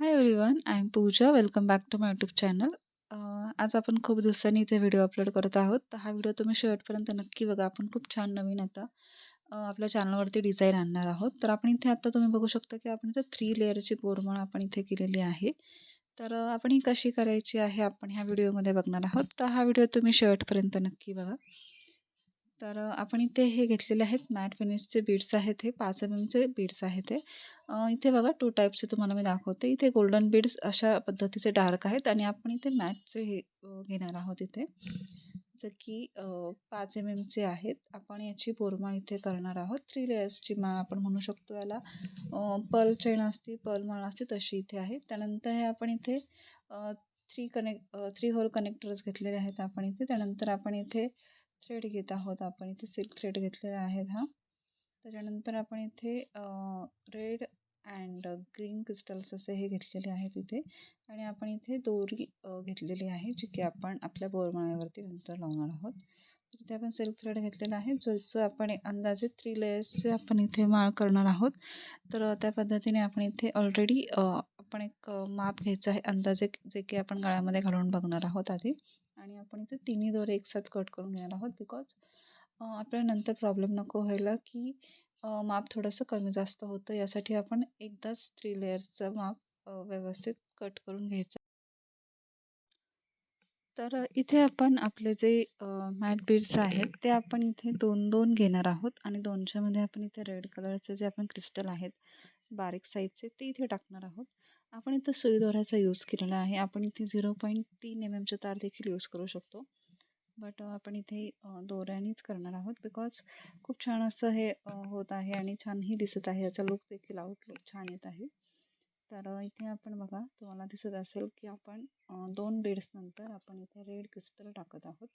Hi everyone I am Pooja welcome back to my YouTube channel आज आपण खूप दिवसांनी इथे व्हिडिओ अपलोड करत आहोत. तर हा व्हिडिओ तुम्ही शेवटपर्यंत नक्की बघा. आपण खूप छान नवीन आता आपल्या चॅनलवरती डिझाईन आणणार आहोत. तर आपण इथे आता तुम्ही बघू शकता की आपण इथे थ्री लेअरची बोरमाळ आपण इथे केलेली आहे. तर आपण ही कशी करायची आहे आपण ह्या व्हिडिओमध्ये बघणार आहोत. तर हा व्हिडिओ तुम्ही शेवटपर्यंत नक्की बघा. तर आपण इथे हे घेतलेले आहेत मॅट फिनिशचे बीड्स आहेत हे पाच एम एमचे बीड्स आहेत हे. इथे बघा टू टाईपचे तुम्हाला मी दाखवते. इथे गोल्डन बीड्स अशा पद्धतीचे डार्क आहेत आणि आपण इथे मॅटचे हे घेणार आहोत इथे. जे की पाच एम एमचे आहेत. आपण याची बोरमाळ इथे करणार आहोत. थ्री लेयर्सची माळ आपण म्हणू शकतो याला. पर्ल चेन असते पर्ल माळ असते तशी इथे आहे. त्यानंतर हे आपण इथे three connect three hole connectors घेतलेले आहेत आपण इथे. त्यानंतर आपण इथे थ्रेड घेत आहोत आपण. इथे सिल्क थ्रेड घेतलेला आहेत हा. त्याच्यानंतर आपण इथे रेड अँड ग्रीन क्रिस्टल्स असे हे घेतलेले आहेत इथे. आणि आपण इथे दोरी घेतलेली आहे जी की आपण आपल्या बोरमाळ्यावरती नंतर लावणार आहोत. तर इथे आपण सिल्क थ्रेड घेतलेला आहे ज्याचं आपण अंदाजे थ्री लेयर्सचे आपण इथे माळ करणार आहोत. तर त्या पद्धतीने आपण इथे ऑलरेडी आपण एक माप घ्यायचं आहे अंदाजे जे की आपण गळ्यामध्ये घालून बघणार आहोत आधी. आणि आपण इथे तिन्ही दोरे एकसाथ कट करून घेणार आहोत बिकॉज आपल्याला नंतर प्रॉब्लेम नको व्हायला की माप थोडंसं कमी जास्त होतं. यासाठी आपण एकदाच थ्री लेयर्सचं माप व्यवस्थित कट करून घ्यायचं. तर इथे आपण आपले जे मॅट बीड्स आहेत ते आपण इथे दोन दोन घेणार आहोत आणि दोनच्यामध्ये आपण इथे रेड कलरचे जे आपण क्रिस्टल आहेत बारीक साईजचे ते इथे टाकणार आहोत. आपण इथं सुई दोऱ्याचा यूज केलेला आहे. आपण इथे झिरो पॉईंट तीन एम एमचे तार देखील यूज करू शकतो. बट आपण इथे दोऱ्यानेच करणार आहोत बिकॉज खूप छान असं हे होत आहे आणि छानही दिसत आहे. याचा लुक देखील आउटलुक छान येत आहे. तर इथे आपण बघा तुम्हाला दिसत असेल की आपण दोन बेड्सनंतर आपण इथे रेड क्रिस्टल टाकत आहोत.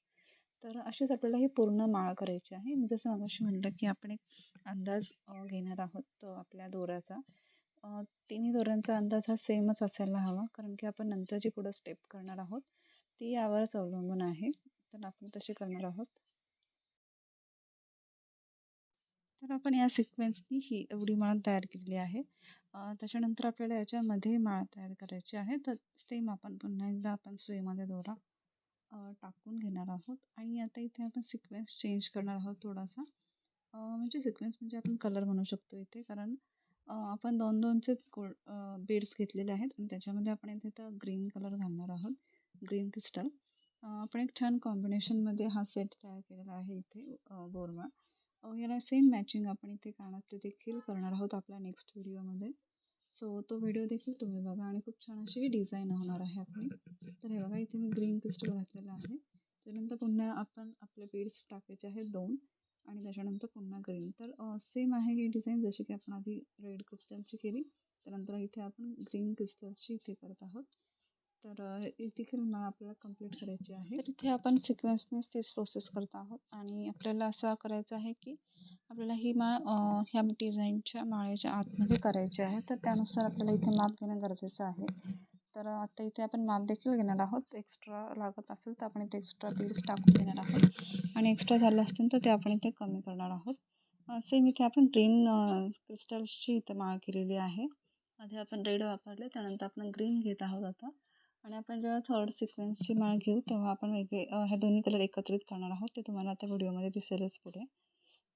तर अशीच आपल्याला ही पूर्ण माळ करायची आहे. मी जसं मगाशी म्हणलं की आपण एक अंदाज घेणार आहोत आपल्या दोऱ्याचा. तिन्ही दोऱ्यांचा अंदाज हा सेमच असायला हवा कारण की आपण नंतर जी पुढं स्टेप करणार आहोत ती यावरच अवलंबून आहे. तर आपण तसे करणार आहोत. तर आपण या सिक्वेन्सनी ही एवढी माळ तयार केलेली आहे. त्याच्यानंतर आपल्याला याच्यामध्ये माळ तयार करायची आहे. तर सेम आपण पुन्हा एकदा आपण सुईमध्ये दोरा टाकून घेणार आहोत. आणि आता इथे आपण सिक्वेन्स चेंज करणार आहोत थोडासा. म्हणजे सिक्वेन्स म्हणजे आपण कलर म्हणू शकतो इथे कारण आपण दोन दोनचेच गोल बीड्स घेतलेले आहेत. आणि त्याच्यामध्ये आपण इथे तर ग्रीन कलर घालणार आहोत. ग्रीन क्रिस्टल आपण एक छान कॉम्बिनेशनमध्ये हा सेट तयार केलेला आहे इथे बोरमाळ याला सेम मॅचिंग आपण इथे कानातले देखील करणार आहोत आपल्या नेक्स्ट व्हिडिओमध्ये सो तो व्हिडिओ देखील तुम्ही बघा आणि खूप छान अशी डिझाईन होणार आहे आपली. तर हे बघा इथे मी ग्रीन क्रिस्टल घातलेलं आहे. त्यानंतर पुन्हा आपण आपले बीड्स टाकायचे आहेत दोन. आणि त्याच्यानंतर पुन्हा ग्रीन तर सेम आहे ही डिझाईन जशी की आपण आधी रेड क्रिस्टलची केली. त्यानंतर इथे आपण ग्रीन क्रिस्टलची इथे करत आहोत. तर इथे ही देखील माळ आपल्याला कंप्लीट करायची आहे. तर इथे आपण सिक्वेन्सनेच तीच प्रोसेस करत आहोत. आणि आपल्याला असं करायचं आहे की आपल्याला ही माळ ह्या डिझाईनच्या माळेच्या आतमध्ये करायची आहे. तर त्यानुसार आपल्याला इथे माप घेणं गरजेचं आहे. तर आता इथे आपण माप देखील घेणार आहोत. एक्स्ट्रा लागत असेल तर आपण इथे एक्स्ट्रा बिल्स टाकून घेणार आहोत. आणि एक्स्ट्रा झालं असतील तर ते आपण इथे कमी करणार आहोत. सेम इथे आपण ग्रीन क्रिस्टल्सची इथं माळ केलेली आहे. आधी आपण रेड वापरले त्यानंतर आपण ग्रीन घेत आहोत आता. आणि आपण जेव्हा थर्ड सिक्वेन्सची माळ घेऊ तेव्हा आपण वेगळे हे दोन्ही कलर एकत्रित करणार आहोत. ते तुम्हाला आता व्हिडिओमध्ये दिसेलच पुढे.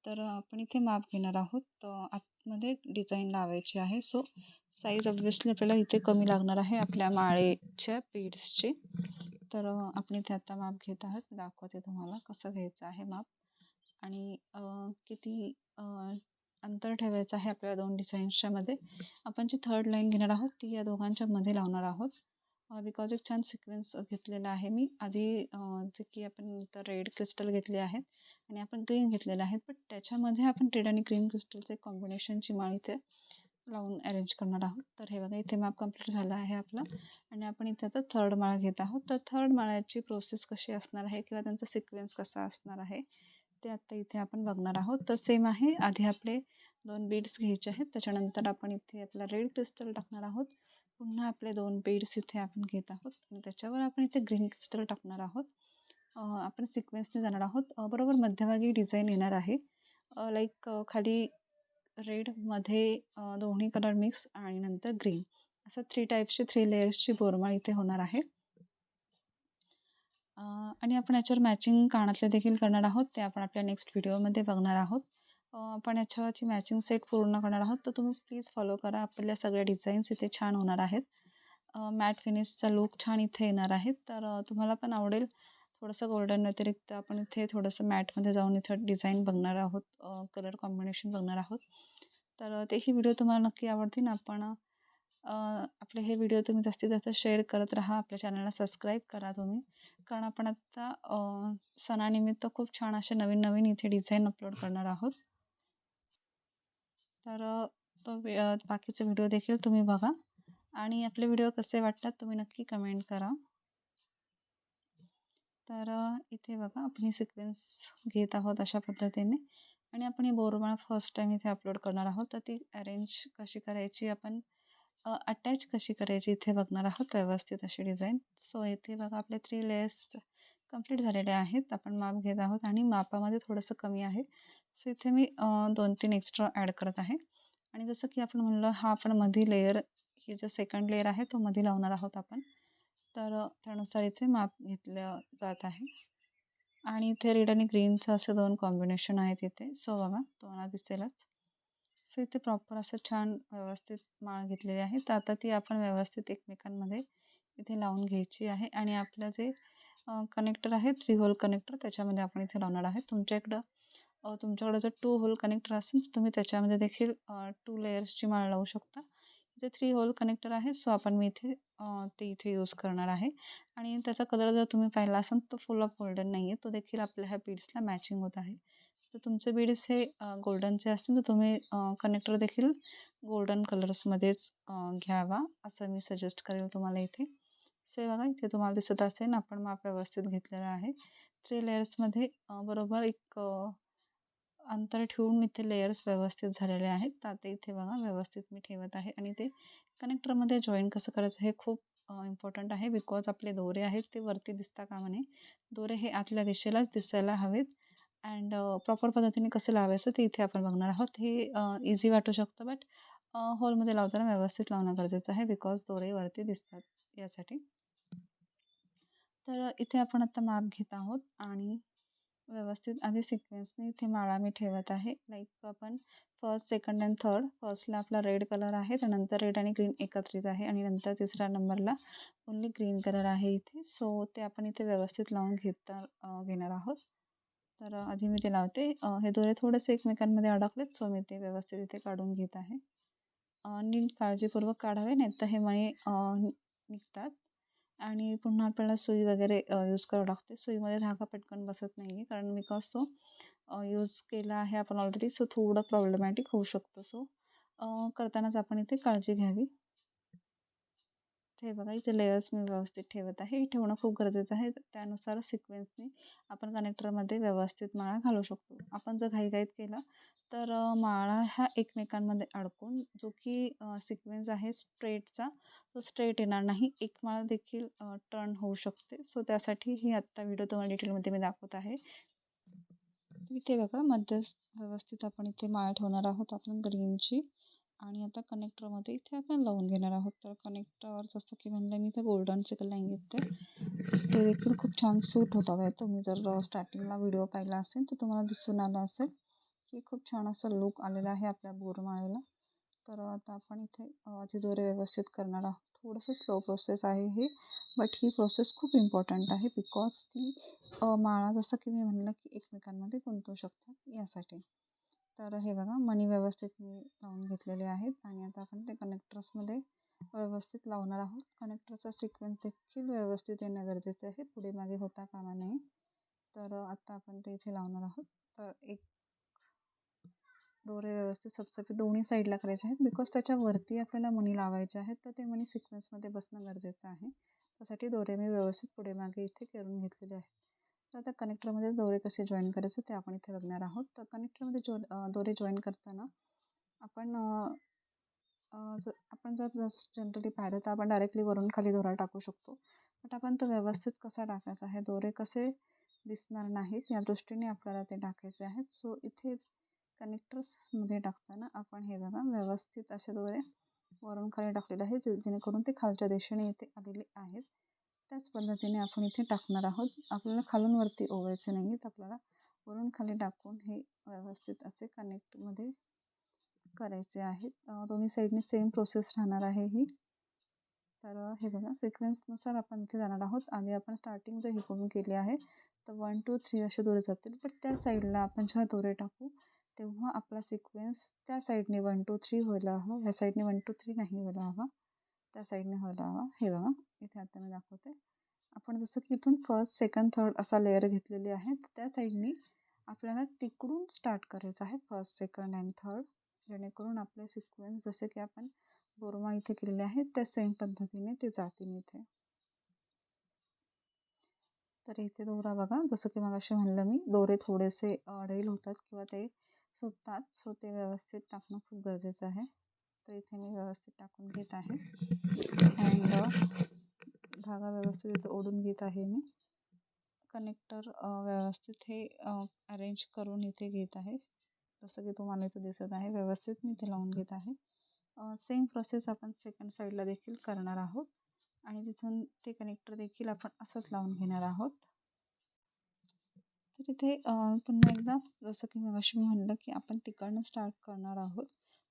तर आपण इथे माप घेणार आहोत. आतमध्ये डिझाईन लावायची आहे. सो साईज ऑब्विसली आपल्याला इथे कमी लागणार आहे आपल्या माळेच्या पीड्सची तर आपण इथे आता माप घेत आहात. दाखवते तुम्हाला कसं घ्यायचं आहे माप आणि किती अंतर ठेवायचं आहे आपल्या दोन डिझाईन्सच्या मध्ये. आपण जी थर्ड लाईन घेणार आहोत ती या दोघांच्या मध्ये लावणार आहोत. बिकॉज एक छान सिक्वेन्स घेतलेला आहे मी. आधी जे की आपण इथं रेड क्रिस्टल घेतले आहेत आणि आपण ग्रीन घेतलेलं आहे बट त्याच्यामध्ये आपण रेड आणि ग्रीन क्रिस्टलचे कॉम्बिनेशनची माळ इथे लावून अरेंज करणार आहोत. तर हे बघा इथे माप कंप्लीट झाला आहे आपला. आणि आपण इथे आता थर्ड माळा घेत आहोत. तर थर्ड माळ्याची प्रोसेस कशी असणार आहे किंवा त्यांचा सिक्वेन्स कसा असणार आहे ते आत्ता इथे आपण बघणार आहोत. तर सेम आहे आधी आपले दोन बीड्स घ्यायचे आहेत. त्याच्यानंतर आपण इथे आपला रेड क्रिस्टल टाकणार आहोत. पुन्हा आपले दोन बीड्स इथे आपण घेत आहोत. आणि त्याच्यावर आपण इथे ग्रीन क्रिस्टल टाकणार आहोत. आपण सिक्वेन्सने जाणार आहोत. बरोबर मध्यभागी डिझाईन येणार आहे. लाईक खाली रेडमध्ये दोन्ही कलर मिक्स आणि नंतर ग्रीन असं थ्री टाईप्सची थ्री लेयर्सची बोरमाळ इथे होणार आहे. आणि आपण याच्यावर मॅचिंग कानातले देखील करणार आहोत. ते आपण आपल्या नेक्स्ट व्हिडिओमध्ये बघणार आहोत. आपण याच्यावरची मॅचिंग सेट पूर्ण करणार आहोत. तर तुम्ही प्लीज फॉलो करा. आपल्या सगळ्या डिझाईन्स इथे छान होणार आहेत. मॅट फिनिशचा लुक छान इथे येणार आहे. तर तुम्हाला पण आवडेल. थोडंसं गोल्डन व्यतिरिक्त आपण इथे थोडंसं मॅटमध्ये जाऊन इथं डिझाईन बघणार आहोत कलर कॉम्बिनेशन बघणार आहोत. तर तेही व्हिडिओ तुम्हाला नक्की आवडतील. आपण आपले हे व्हिडिओ तुम्ही जास्तीत जास्त शेअर करत राहा. आपल्या चॅनलला सबस्क्राईब करा तुम्ही. कारण आपण आत्ता सणानिमित्त खूप छान असे नवीन नवीन इथे डिझाईन अपलोड करणार आहोत. तर तो बाकीचे व्हिडिओ देखील तुम्ही बघा. आणि आपले व्हिडिओ कसे वाटतात तुम्ही नक्की कमेंट करा. तर इथे बघा आपण ही सिक्वेन्स घेत आहोत अशा पद्धतीने. आणि आपण ही बोरमाळ फर्स्ट टाईम इथे अपलोड करणार आहोत. तर ती अरेंज कशी करायची? आपण अटॅच कशी करायची इथे बघणार आहोत व्यवस्थित अशी डिझाईन सो इथे बघा आपले थ्री लेयर्स कंप्लीट झालेले आहेत. आपण माप घेत आहोत आणि मापामध्ये थोडंसं कमी आहे. सो इथे मी दोन तीन एक्स्ट्रा ॲड करत आहे. आणि जसं की आपण म्हणलं हा आपण मधी लेयर ही जो सेकंड लेअर आहे तो मध्ये लावणार आहोत आपण. तर त्यानुसार इथे माप घेतलं जात आहे. आणि इथे रेड आणि ग्रीनचं असे दोन कॉम्बिनेशन आहेत इथे. सो बघा तुम्हाला दिसेलच. सो इथे प्रॉपर असं छान व्यवस्थित माळ घेतलेली आहे. तर आता ती आपण व्यवस्थित एकमेकांमध्ये इथे लावून घ्यायची आहे. आणि आपलं जे कनेक्टर आहे थ्री होल कनेक्टर त्याच्यामध्ये आपण इथे लावणार आहे. तुमच्या इकडं तुमच्याकडं जर टू होल कनेक्टर असेल तर तुम्ही त्याच्यामध्ये देखील टू लेयर्सची माळ लावू शकता. इथे थ्री होल कनेक्टर आहे सो आपण मी इथे ते इथे यूज करणार आहे. आणि त्याचा कलर जर तुम्ही पाहिला असाल तो फुल ऑफ गोल्डन नाही आहे तो देखील आपल्या ह्या बीड्सला मॅचिंग होत आहे. तर तुमचे बीड्स हे गोल्डनचे असतील तर तुम्ही कनेक्टर देखील गोल्डन कलर्समध्येच घ्यावा असं मी सजेस्ट करेल तुम्हाला इथे. सो बघा इथे तुम्हाला दिसत असेल आपण माप व्यवस्थित घेतलेलं आहे. थ्री लेयर्समध्ये बरोबर एक अंतर ठेवून इथे लेयर्स व्यवस्थित झालेले आहेत. तर ते इथे बघा व्यवस्थित मी ठेवत आहे. आणि ते कनेक्टरमध्ये जॉईन कसं करायचं हे खूप इम्पॉर्टंट आहे. बिकॉज आपले दोरे आहेत ते वरती दिसता कामा नये. दोरे हे आतल्या दिशेलाच दिसायला हवेत. अँड प्रॉपर पद्धतीने कसे लावायचं ते इथे आपण बघणार आहोत. हे इझी वाटू शकतं बट होलमध्ये लावताना व्यवस्थित लावणं गरजेचं आहे बिकॉज दोरे वरती दिसतात यासाठी. तर इथे आपण आता माप घेत आहोत. आणि व्यवस्थित आधी सिक्वेन्सने इथे माळा मी ठेवत आहे. लाईक आपण फर्स्ट सेकंड अँड थर्ड फर्स्टला आपला रेड कलर आहे त्यानंतर रेड आणि ग्रीन एकत्रित आहे आणि नंतर तिसऱ्या नंबरला ओन्ली ग्रीन कलर आहे इथे. सो ते आपण इथे व्यवस्थित लावून घेता घेणार आहोत. तर आधी मी ते लावते. हे दोरे थोडेसे एकमेकांमध्ये अडकलेत सो मी ते व्यवस्थित इथे काढून घेत आहे. नीट काळजीपूर्वक काढावे नाही तर हे मणी निघतात. आणि पुन्हा आपल्याला सुई वगैरे यूज करावं लागते. सुईमध्ये धागा पटकन बसत नाही आहे कारण बिकॉज तो यूज केला आहे आपण ऑलरेडी सो थोडं प्रॉब्लेमॅटिक होऊ शकतो. सो करतानाच आपण इथे काळजी घ्यावी. हे बघा इथे लेयर्स मी व्यवस्थित ठेवत आहे. हे ठेवणं खूप गरजेचं आहे. त्यानुसार सिक्वेन्सने आपण कनेक्टरमध्ये व्यवस्थित माळा घालू शकतो. आपण जर घाईघाईत केलं तर माळा ह्या एकमेकांमध्ये अडकून जो की सिक्वेन्स आहे स्ट्रेटचा तो स्ट्रेट येणार नाही. एक माळा देखील टर्न होऊ शकते. सो त्यासाठी ही आत्ता व्हिडिओ तुम्हाला डिटेलमध्ये मी दाखवत आहे. इथे बघा मध्य व्यवस्थित आपण इथे माळा ठेवणार आहोत आपण ग्रीनची आणि आता कनेक्टरमध्ये इथे आपण लावून घेणार आहोत. तर कनेक्टर जसं की म्हणलं मी इथे गोल्डनचे कलर घेते. ते देखील खूप छान सूट होतात आहे. तुम्ही जर स्टार्टिंगला व्हिडिओ पाहिला असेल तर तुम्हाला दिसून आला असेल. की खूप छान असं लुक आलेला आहे आपल्या बोरमाळेला तर आता आपण इथे आधी दोरे व्यवस्थित करणार आहोत. थोडंसं स्लो प्रोसेस आहे हे बट ही प्रोसेस खूप इम्पॉर्टंट आहे बिकॉज ती माळा जसं की मी म्हणलं की एकमेकांमध्ये गुंतवू शकतात यासाठी. तर हे बघा मणी व्यवस्थित मी लावून घेतलेले आहेत आणि आता आपण ते कनेक्टर्समध्ये व्यवस्थित लावणार आहोत. कनेक्टरचा सिक्वेन्स देखील व्यवस्थित येणं गरजेचं आहे. पुढे मागे होता कामा नये. तर आत्ता आपण ते इथे लावणार आहोत. तर एक दोरे व्यवस्थित सपसपी दोन्ही साईडला करायचे आहेत. बिकॉज त्याच्यावरती आपल्याला मणी लावायचे आहेत तर ते मणी सिक्वेन्समध्ये बसणं गरजेचं आहे. त्यासाठी दोरे मी व्यवस्थित पुढे मागे इथे करून घेतलेले आहेत. तर आता कनेक्टरमध्ये दोरे कसे जॉईन करायचे ते आपण इथे बघणार आहोत. तर कनेक्टरमध्ये जो दोरे जॉईन करताना आपण जर आपण जर जनरली पाहिलं तर आपण डायरेक्टली वरून खाली दोरा टाकू शकतो. बट आपण तो व्यवस्थित कसा टाकायचा आहे दोरे कसे दिसणार नाहीत या दृष्टीने आपल्याला ते टाकायचे आहेत. सो इथे कनेक्टर्समध्ये टाकताना आपण हे बघा व्यवस्थित असे दोरे वरून खाली टाकलेलं आहे जे जेणेकरून ते खालच्या दिशेने इथे आलेले आहेत. त्याच पद्धतीने आपण इथे टाकणार आहोत. आपल्याला खालून वरती ओवायचे नाही आहेत आपल्याला वरून खाली टाकून हे व्यवस्थित असे कनेक्टमध्ये करायचे आहेत. दोन्ही साईडने सेम प्रोसेस राहणार आहे ही. तर हे बघा सिक्वेन्सनुसार आपण इथे जाणार आहोत. आधी आपण स्टार्टिंग जर करून केली आहे तर वन टू थ्री असे दोरे जातील. पण त्या साईडला आपण जेव्हा दोरे टाकू तेव्हा आपला सिक्वेन्स त्या साईडने वन टू थ्री व्हायला हवा. ह्या साईडने वन टू थ्री नाही व्हायला हवा. त्या साईडने व्हायला हवा. हे बघा. इथे आता मी दाखवते. आपण जसं की इथून फर्स्ट सेकंड थर्ड असा लेअर घेतलेली आहे त्या साईडनी आपल्याला तिकडून स्टार्ट करायचं आहे. फर्स्ट सेकंड अँड थर्ड जेणेकरून आपले सिक्वेन्स जसे की आपण बोरमा इथे केलेले आहेत त्या सेम पद्धतीने ते जातील इथे. तर इथे दोरा बघा. जसं की मग असे म्हणलं मी दोरे थोडेसे अडेल होतात किंवा ते सुटतात. सो ते व्यवस्थित टाकणं खूप गरजेचं आहे. तर इथे मी व्यवस्थित टाकून घेत आहे. अँड धागा व्यवस्थित इथं ओढून घेत आहे मी. कनेक्टर व्यवस्थित हे अरेंज करून इथे घेत आहे. जसं की तुम्हाला इथं दिसत आहे व्यवस्थित मी इथे लावून घेत आहे. सेम प्रोसेस आपण सेकंड साईडला देखील करणार आहोत. आणि तिथून ते कनेक्टर देखील आपण असंच लावून घेणार आहोत. तर इथे पुन्हा एकदा जसं की मग अशी मी म्हणलं की आपण तिकडनं स्टार्ट करणार आहोत.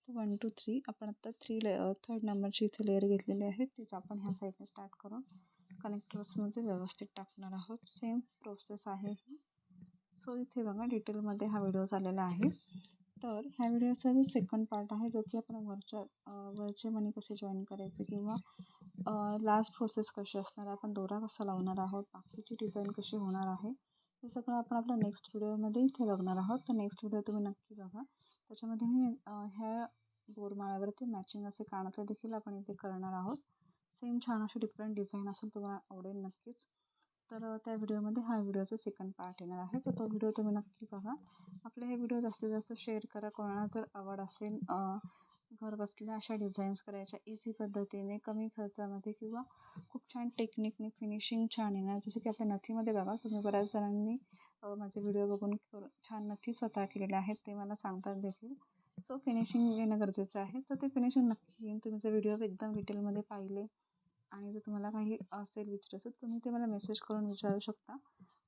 तर वन टू थ्री आपण आत्ता थ्री ले थर्ड नंबरची इथे लेअर घेतलेली आहे. तीच आपण ह्या साईडने स्टार्ट करून कनेक्टर्समध्ये व्यवस्थित टाकणार आहोत. सेम प्रोसेस आहे ही. सो इथे बघा डिटेलमध्ये हा व्हिडिओ झालेला आहे. तर ह्या व्हिडिओचा जो सेकंड पार्ट आहे जो की आपण वरच्या वरचे मनी कसे जॉईन करायचे किंवा लास्ट प्रोसेस कशी असणार आहे आपण दोरा कसा लावणार आहोत बाकीची डिझाईन कशी होणार आहे हे सगळं आपण आपल्या नेक्स्ट व्हिडिओमध्ये इथे बघणार आहोत. तर नेक्स्ट व्हिडिओ तुम्ही नक्की बघा. त्याच्यामध्ये मी ह्या बोरमाळ्यावरती मॅचिंग असे कानातले देखील आपण इथे करणार आहोत. सेम छान असे डिफरंट डिझाईन असेल तुम्हाला आवडेल नक्कीच. तर त्या व्हिडिओमध्ये हा व्हिडिओचा सेकंड पार्ट येणार आहे. तर तो व्हिडिओ तुम्ही नक्की बघा. आपले हे व्हिडिओ जास्तीत जास्त शेअर करा. कोणाला जर आवड असेल घरबसल्या अशा डिझाईन्स करायच्या इझी पद्धतीने कमी खर्चामध्ये किंवा खूप छान टेक्निकने फिनिशिंग छान येणार जसं की आपल्या नथीमध्ये बघा तुम्ही बऱ्याच जणांनी माझे व्हिडिओ बघून छान नथी स्वतः केलेल्या आहेत ते मला सांगतात देखील. सो फिनिशिंग येणं गरजेचं आहे. तर ते फिनिशिंग नक्की येईन तुम्ही जर व्हिडिओ एकदम डिटेलमध्ये पाहिले आणि जर तुम्हाला काही असेल विचारायचं तुम्ही ते मला मेसेज करून विचारू शकता.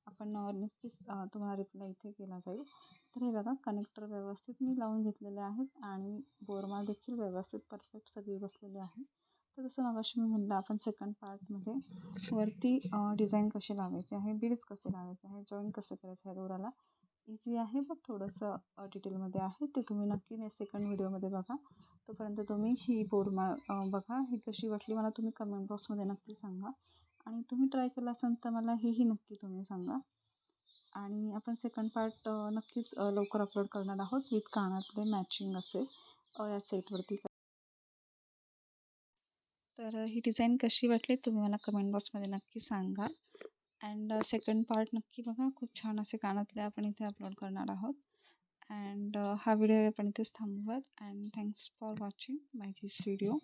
आपण नक्कीच तुम्हाला रिप्लाय इथे केला जाईल. तर हे बघा कनेक्टर व्यवस्थित मी लावून घेतलेले आहेत आणि बोरमाळ देखील व्यवस्थित परफेक्ट सगळी बसलेली आहे तर जसं मगाशी मी म्हणलं आपण सेकंड पार्टमध्ये वरती डिझाईन कसे लावायचे आहे बीड्स कसे लावायचे आहे जॉईन कसं करायचं आहे दोराला इझी आहे बट थोडंसं डिटेलमध्ये आहे. ते तुम्ही नक्की ने सेकंड व्हिडिओमध्ये बघा. तोपर्यंत तुम्ही ही बोरमाळ बघा. ही कशी वाटली मला तुम्ही कमेंट बॉक्समध्ये नक्की सांगा. आणि तुम्ही ट्राय केला असाल तर मला हेही नक्की तुम्ही सांगा. आणि आपण सेकंड पार्ट नक्कीच लवकर अपलोड करणार आहोत. विथ कानातले मॅचिंग असे या सेटवरती तर ही डिझाईन कशी वाटली तुम्ही मला कमेंट बॉक्समध्ये नक्की सांगा. अँड सेकंड पार्ट नक्की बघा. खूप छान असे कानातले आपण इथे अपलोड करणार आहोत. अँड हा व्हिडिओ आपण इथेच थांबूयात and thanks for watching my this video